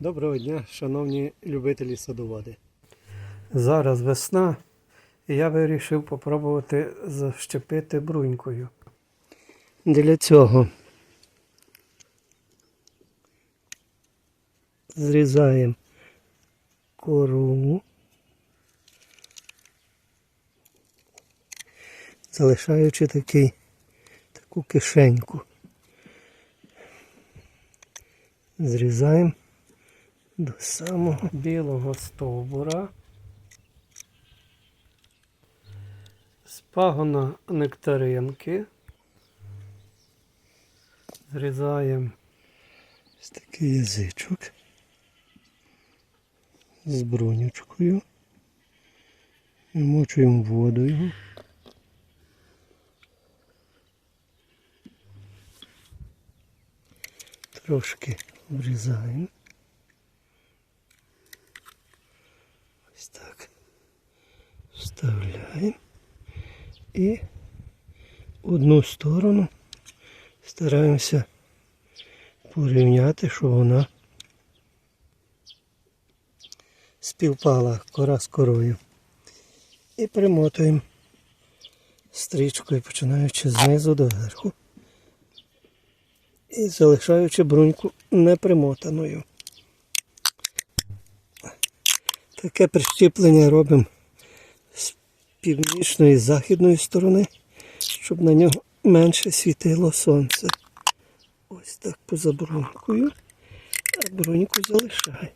Доброго дня, шановні любителі садоводи. Зараз весна, і я вирішив попробувати защепити брунькою. Для цього зрізаємо кору, залишаючи такий, таку кишеньку. Зрізаємо до самого білого стовбура. З пагона нектаринки. Зрізаємо ось такий язичок з бронючкою. Вмочуємо воду його. Трошки обрізаємо. Ось так. Вставляємо. І одну сторону стараємося порівняти, щоб вона співпала кора з корою. І примотуємо стрічкою, починаючи знизу до верху. І залишаючи бруньку непримотаною. Таке прищіплення робимо північної і західної сторони, щоб на нього менше світило сонце. Ось так поза брунькою, а бруньку залишаємо.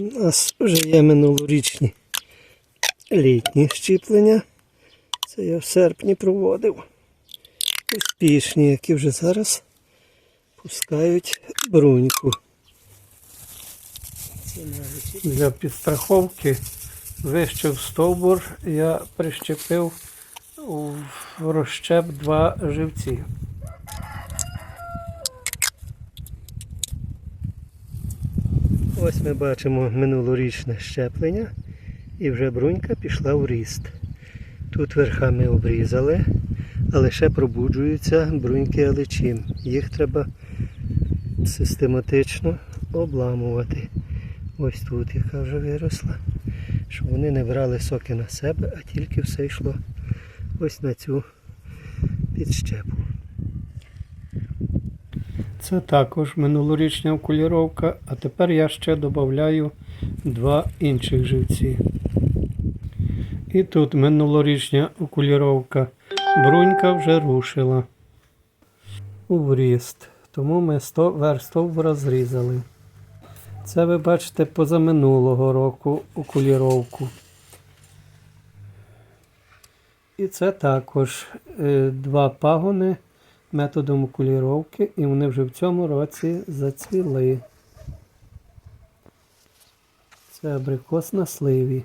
У нас вже є минулорічні літні щіплення. Це я в серпні проводив. Успішні, які вже зараз пускають бруньку. Для підстраховки вищив стовбур, я прищепив в розщеп два живці. Ось ми бачимо минулорічне щеплення і вже брунька пішла в ріст. Тут верхами обрізали, але ще пробуджуються бруньки алечим. Їх треба систематично обламувати. Ось тут, яка вже виросла, щоб вони не брали соки на себе, а тільки все йшло ось на цю підщепу. Це також минулорічня окуліровка, а тепер я ще додаю два інших живці. І тут минулорічня окуліровка. Брунька вже рушила у вріст. Тому ми сто, верх стовбура зрізали. Це ви бачите позаминулого року окуліровку. І це також е, два пагони методом окуліровки, і вони вже в цьому році зацвіли. Це абрикос на сливі.